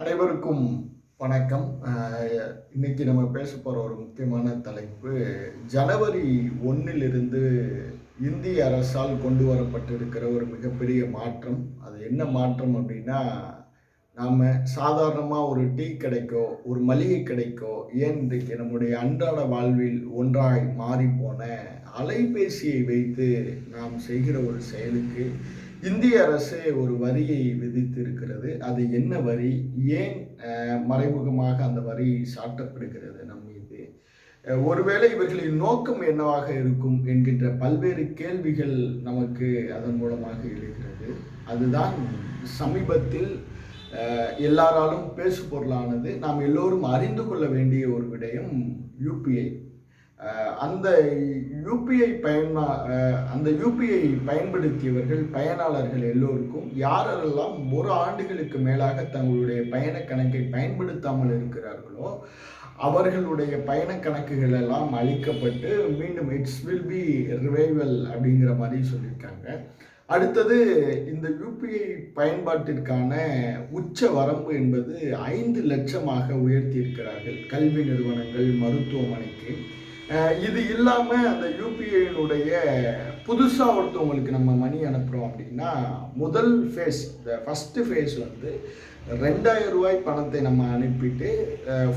அனைவருக்கும் வணக்கம். இன்னைக்கு நம்ம பேச போகிற ஒரு முக்கியமான தலைப்பு ஜனவரி ஒன்றிலிருந்து இந்திய அரசால் கொண்டு வரப்பட்டிருக்கிற ஒரு மிகப்பெரிய மாற்றம். அது என்ன மாற்றம் அப்படின்னா நாம் சாதாரணமாக ஒரு டீ கடைக்கோ ஒரு மளிகை கடைக்கோ ஏன் இன்றைக்கு நம்முடைய அன்றாட வாழ்வில் ஒன்றாய் மாறிப்போன அலைபேசியை வைத்து நாம் செய்கிற ஒரு செயலுக்கு இந்திய அரசு ஒரு வரியை விதித்திருக்கிறது. அது என்ன வரி? ஏன் மறைமுகமாக அந்த வரி சாட்டப்படுகிறது நம் மீது? ஒருவேளை இவர்களின் நோக்கம் என்னவாக இருக்கும் என்கின்ற பல்வேறு கேள்விகள் நமக்கு அதன் மூலமாக எழுகிறது. அதுதான் சமீபத்தில் எல்லாராலும் பேசு பொருளானது நாம் எல்லோரும் அறிந்து கொள்ள வேண்டிய ஒரு விடயம் யூபிஐ அந்த யூபிஐ பயனா அந்த யூபிஐ பயன்படுத்தியவர்கள் பயனாளர்கள் எல்லோருக்கும் யாரெல்லாம் ஒரு ஆண்டுகளுக்கு மேலாக தங்களுடைய பயண கணக்கை பயன்படுத்தாமல் இருக்கிறார்களோ அவர்களுடைய பயண கணக்குகள் எல்லாம் அழிக்கப்பட்டு மீண்டும் இட்ஸ் வில் பி ரிவைவல் அப்படிங்கிற மாதிரி சொல்லியிருக்காங்க. அடுத்தது இந்த யூபிஐ பயன்பாட்டிற்கான உச்ச வரம்பு என்பது ஐந்து லட்சமாக உயர்த்தியிருக்கிறார்கள். கல்வி நிறுவனங்கள் மருத்துவமனைக்கு இது இல்லாமல் அந்த யூபிஐனுடைய புதுசாக ஒருத்தவங்களுக்கு நம்ம மணி அனுப்புகிறோம் அப்படின்னா முதல் ஃபேஸ் இந்த ஃபஸ்ட்டு ஃபேஸ் வந்து ரெண்டாயிரம் ரூபாய் பணத்தை நம்ம அனுப்பிட்டு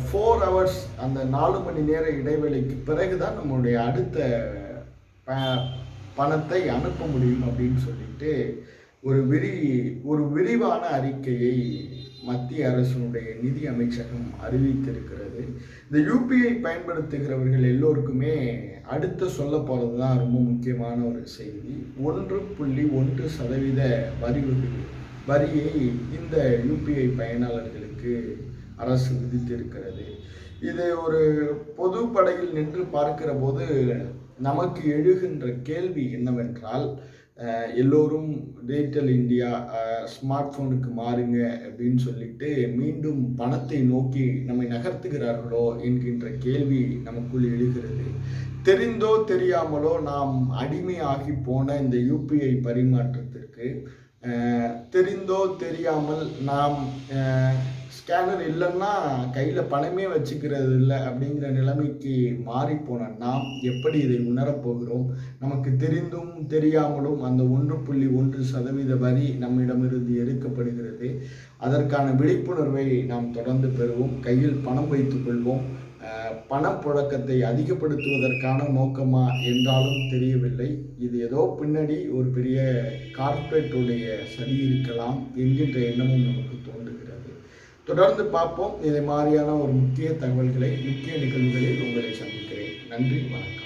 ஃபோர் ஹவர்ஸ் அந்த நாலு மணி நேர இடைவெளிக்கு பிறகு தான் நம்மளுடைய அடுத்த ப- பணத்தை அனுப்ப முடியும் அப்படின்னு சொல்லிட்டு ஒரு விரி ஒரு விரிவான அறிக்கையை மத்திய அரசினுடைய நிதி அமைச்சகம் அறிவித்திருக்கிறது. இந்த யூபிஐ பயன்படுத்துகிறவர்கள் எல்லோருக்குமே அடுத்து சொல்ல போகிறது தான் ரொம்ப முக்கியமான ஒரு செய்தி. ஒன்று புள்ளி ஒன்று சதவீத வரி வரியை இந்த யூபிஐ பயனாளர்களுக்கு அரசு விதித்திருக்கிறது. இது ஒரு பொது படையில் நின்று பார்க்கிற போது நமக்கு எழுகின்ற கேள்வி என்னவென்றால் எல்லோரும் டிஜிட்டல் இந்தியா ஸ்மார்ட் ஃபோனுக்கு மாறுங்க அப்படின்னு சொல்லிட்டு மீண்டும் பணத்தை நோக்கி நம்மை நகர்த்துகிறார்களோ என்கின்ற கேள்வி நமக்குள் எழுகிறது. தெரிந்தோ தெரியாமலோ நாம் அடிமையாகி போன இந்த யூபிஐ பரிமாற்றத்திற்கு தெரிந்தோ தெரியாமல் நாம் ஸ்கேனர் இல்லைன்னா கையில் பணமே வச்சுக்கிறது இல்லை அப்படிங்கிற நிலைமைக்கு மாறிப்போன நாம் எப்படி இதை உணரப்போகிறோம் நமக்கு தெரிந்தும் தெரியாமலும் அந்த ஒன்று புள்ளி ஒன்று சதவீத வரி நம்மிடமிருந்து எடுக்கப்படுகிறது. அதற்கான விழிப்புணர்வை நாம் தொடர்ந்து பெறுவோம். கையில் பணம் வைத்துக் கொள்வோம். பணப்புழக்கத்தை அதிகப்படுத்துவதற்கான நோக்கமா என்றாலும் தெரியவில்லை. இது ஏதோ பின்னாடி ஒரு பெரிய கார்ப்பரேட்டுடைய சதி இருக்கலாம் என்கின்ற எண்ணமும் நமக்கு தோன்றுகிறது. தொடர்ந்து பார்ப்போம். இதை மாதிரியான ஒரு முக்கிய தகவல்களை முக்கிய நிகழ்வுகளில் உங்களை சந்திக்கிறேன். நன்றி வணக்கம்.